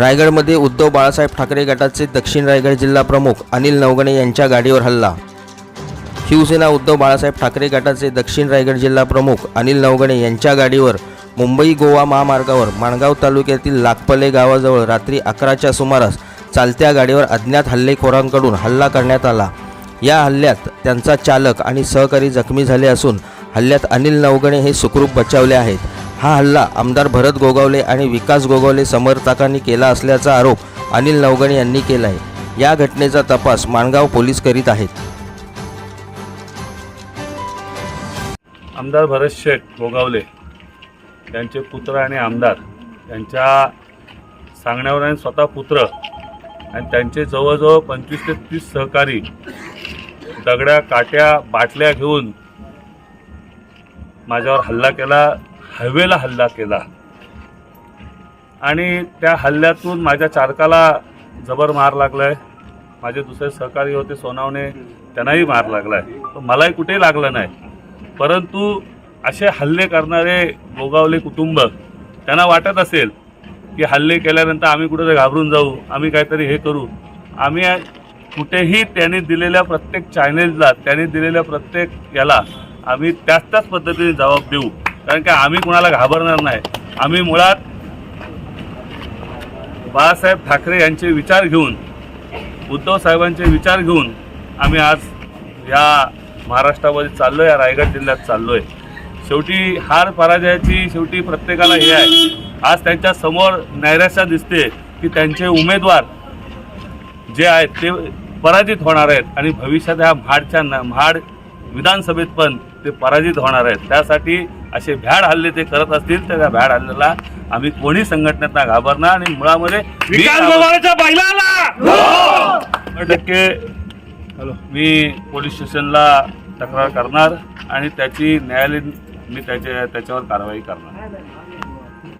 रायगडमध्ये उद्धव बाळासाहेब ठाकरे गटाचे दक्षिण रायगड जिल्हा प्रमुख अनिल नवगणे यांच्या गाडीवर हल्ला. शिवसेना उद्धव बाळासाहेब ठाकरे गटाचे दक्षिण रायगड जिल्हा प्रमुख अनिल नवगणे यांच्या गाडीवर मुंबई गोवा महामार्गावर माणगाव तालुक्यातील लाखपले गावाजवळ रात्री अकराच्या सुमारास चालत्या गाडीवर अज्ञात हल्लेखोरांकडून हल्ला करण्यात आला. या हल्ल्यात त्यांचा चालक आणि सहकारी जखमी झाले असून हल्ल्यात अनिल नवगणे हे सुखरूप बचावले आहेत. हा हल्ला आमदार भरत गोगावले आणि विकास गोगावले समर्थकांनी केला असल्याचा आरोप अनिल नवगणे यांनी केला आहे या घटनेचा तपास माणगाव पोलीस करीत आहेत. आमदार भरत शेठ गोगावले त्यांचे पुत्र आणि आमदार त्यांच्या सांगण्यावर आणि स्वतः पुत्र आणि त्यांचे जवळजवळ पंचवीस ते तीस सहकारी दगड्या काट्या बाटल्या घेऊन माझ्यावर हल्ला केला. हायवेला हल्ला केला. आणि त्या हल्ल्यातून माझ्या चालकाला जबर मार लागलाय. माझे दुसरे सहकारी होते सोनावणे त्यांनाही मार लागलाय. तर मलाही कुठेही लागलं नाही. परंतु असे हल्ले करणारे गोगावले कुटुंब त्यांना वाटत असेल की हल्ले केल्यानंतर आम्ही कुठेतरी घाबरून जाऊ आम्ही काहीतरी हे करू. आम्ही कुठेही त्यांनी दिलेल्या प्रत्येक चॅनेलला त्यांनी दिलेल्या प्रत्येक याला आम्ही त्याच त्याच पद्धतीने जबाब देऊ. कारण की आम्ही कुणाला घाबरणार नाही. आम्ही मुळात बाळासाहेब ठाकरे यांचे विचार घेऊन उद्धव साहेबांचे विचार घेऊन आम्ही आज या महाराष्ट्रामध्ये चाललो आहे या रायगड जिल्ह्यात चाललो आहे शेवटी हार पराजयाची शेवटी प्रत्येकाला हे आहे. आज त्यांच्यासमोर नैराश्या दिसते की त्यांचे उमेदवार जे आहेत ते पराजित होणार आहेत आणि भविष्यात ह्या म्हाडच्या न- म्हाड विधानसभेत पण ते पराजित होणार आहेत. त्यासाठी असे भ्याड हल्ले ते करत असतील तर त्या भ्याड हल्ल्याला आम्ही कोणी संघटनेतना घाबरणार आणि मुळामध्ये टक्के मी पोलीस स्टेशनला तक्रार करणार आणि त्याची न्यायालयीन मी त्याच्या त्याच्यावर कारवाई करणार.